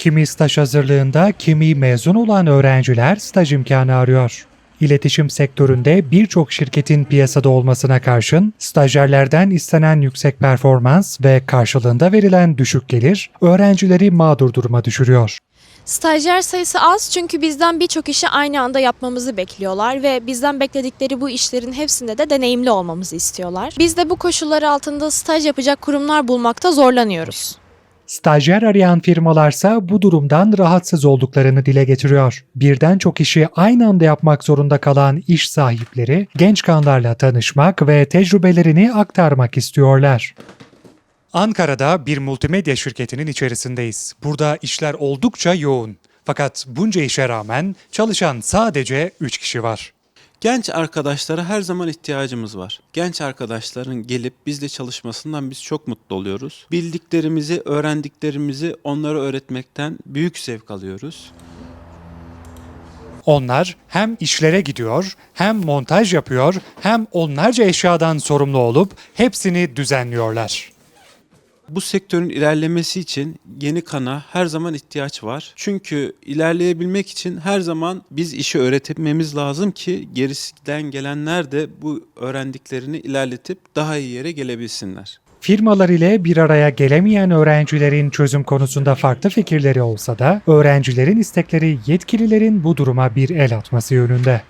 Kimi staj hazırlığında, kimi mezun olan öğrenciler staj imkanı arıyor. İletişim sektöründe birçok şirketin piyasada olmasına karşın stajyerlerden istenen yüksek performans ve karşılığında verilen düşük gelir öğrencileri mağdur duruma düşürüyor. Stajyer sayısı az çünkü bizden birçok işi aynı anda yapmamızı bekliyorlar ve bizden bekledikleri bu işlerin hepsinde de deneyimli olmamızı istiyorlar. Biz de bu koşullar altında staj yapacak kurumlar bulmakta zorlanıyoruz. Stajyer arayan firmalarsa bu durumdan rahatsız olduklarını dile getiriyor. Birden çok işi aynı anda yapmak zorunda kalan iş sahipleri genç kanlarla tanışmak ve tecrübelerini aktarmak istiyorlar. Ankara'da bir multimedya şirketinin içerisindeyiz. Burada işler oldukça yoğun. Fakat bunca işe rağmen çalışan sadece 3 kişi var. Genç arkadaşlara her zaman ihtiyacımız var. Genç arkadaşların gelip bizle çalışmasından biz çok mutlu oluyoruz. Bildiklerimizi, öğrendiklerimizi onlara öğretmekten büyük zevk alıyoruz. Onlar hem işlere gidiyor, hem montaj yapıyor, hem onlarca eşyadan sorumlu olup hepsini düzenliyorlar. Bu sektörün ilerlemesi için yeni kana her zaman ihtiyaç var. Çünkü ilerleyebilmek için her zaman biz işi öğretmemiz lazım ki gerisinden gelenler de bu öğrendiklerini ilerletip daha iyi yere gelebilsinler. Firmalar ile bir araya gelemeyen öğrencilerin çözüm konusunda farklı fikirleri olsa da öğrencilerin istekleri yetkililerin bu duruma bir el atması yönünde.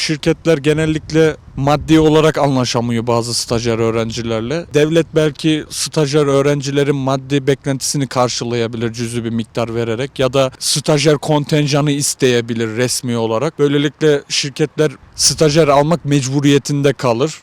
Şirketler genellikle maddi olarak anlaşamıyor bazı stajyer öğrencilerle. Devlet belki stajyer öğrencilerin maddi beklentisini karşılayabilir cüzi bir miktar vererek ya da stajyer kontenjanı isteyebilir resmi olarak. Böylelikle şirketler stajyer almak mecburiyetinde kalır.